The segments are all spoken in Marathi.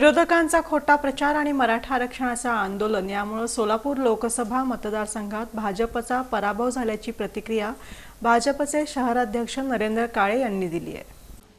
विरोधकांचा खोटा प्रचार आणि मराठा आरक्षणाचं आंदोलन यामुळे सोलापूर लोकसभा मतदारसंघात भाजपचा पराभव झाल्याची प्रतिक्रिया भाजपचे शहराध्यक्ष नरेंद्र काळे यांनी दिली आहे.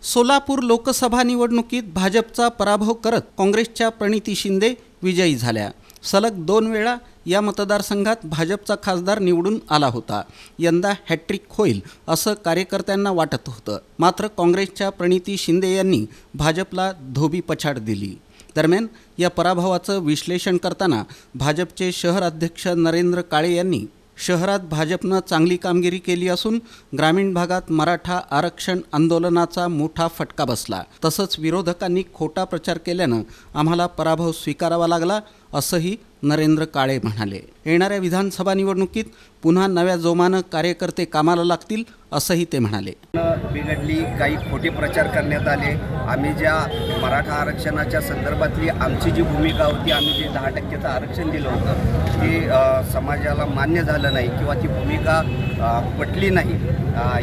सोलापूर लोकसभा निवडणुकीत भाजपचा पराभव करत काँग्रेसच्या प्रणिती शिंदे विजयी झाल्या. सलग दोन वेळा या मतदारसंघात भाजपचा खासदार निवडून आला होता. यंदा हॅट्रिक होईल असं कार्यकर्त्यांना वाटत होतं. मात्र काँग्रेसच्या प्रणिती शिंदे यांनी भाजपला धोबी पछाड दिली. दरम्यान या पराभवाचं विश्लेषण करताना भाजपचे शहर अध्यक्ष नरेंद्र काळे यांनी शहरात भाजपनं चांगली कामगिरी केली असून ग्रामीण भागात मराठा आरक्षण आंदोलनाचा मोठा फटका बसला. तसंच विरोधकांनी खोटा प्रचार केल्यानं आम्हाला पराभव स्वीकारावा लागला असंही नरेंद्र काळे म्हणाले. येणाऱ्या विधानसभा निवडणुकीत पुन्हा नव्या जोमानं कार्यकर्ते कामाला लागतील असंही ते म्हणाले. बिघडली काही खोटे प्रचार करण्यात आले. आम्ही ज्या मराठा आरक्षणाच्या संदर्भातली आमची जी भूमिका होती आम्ही जे दहा टक्क्याचं आरक्षण दिलं होतं ते समाजाला मान्य झालं नाही किंवा ती भूमिका पटली नाही.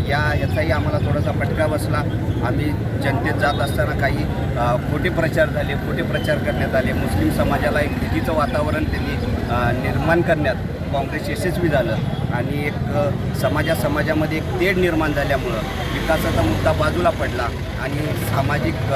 या याचाही आम्हाला थोडासा फटका बसला. आम्ही जनतेत जात असताना काही खोटे प्रचार झाले खोटे प्रचार करण्यात आले. मुस्लिम समाजाला एक भीतीचं वातावरण त्यांनी निर्माण करण्यात काँग्रेस यशस्वी झालं. आणि एक समाजा समाजामध्ये एक तेढ निर्माण झाल्यामुळं विकासाचा मुद्दा बाजूला पडला आणि सामाजिक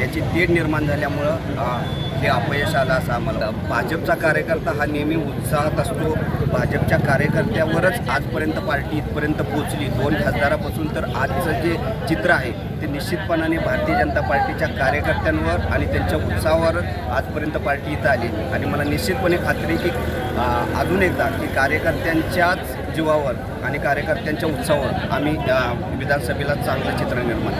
याची तेढ निर्माण झाल्यामुळं हे अपयश आलं असं आम्हाला भाजपचा कार्यकर्ता हा नेहमी उत्साहात असतो. भाजपच्या कार्यकर्त्यावरच आजपर्यंत पार्टी इथपर्यंत पोचली दोन खासदारापासून तर आजचं जे चित्र आहे ते निश्चितपणाने भारतीय जनता पार्टीच्या कार्यकर्त्यांवर आणि त्यांच्या उत्साहावर आजपर्यंत पार्टी इथं आली. आणि मला निश्चितपणे खात्री की अजून एकदा की कार्यकर्त्यांच्या त्याच जीवावर आणि कार्यकर्त्यांच्या उत्साहावर आम्ही विधानसभेला चांगलं चित्र निर्माण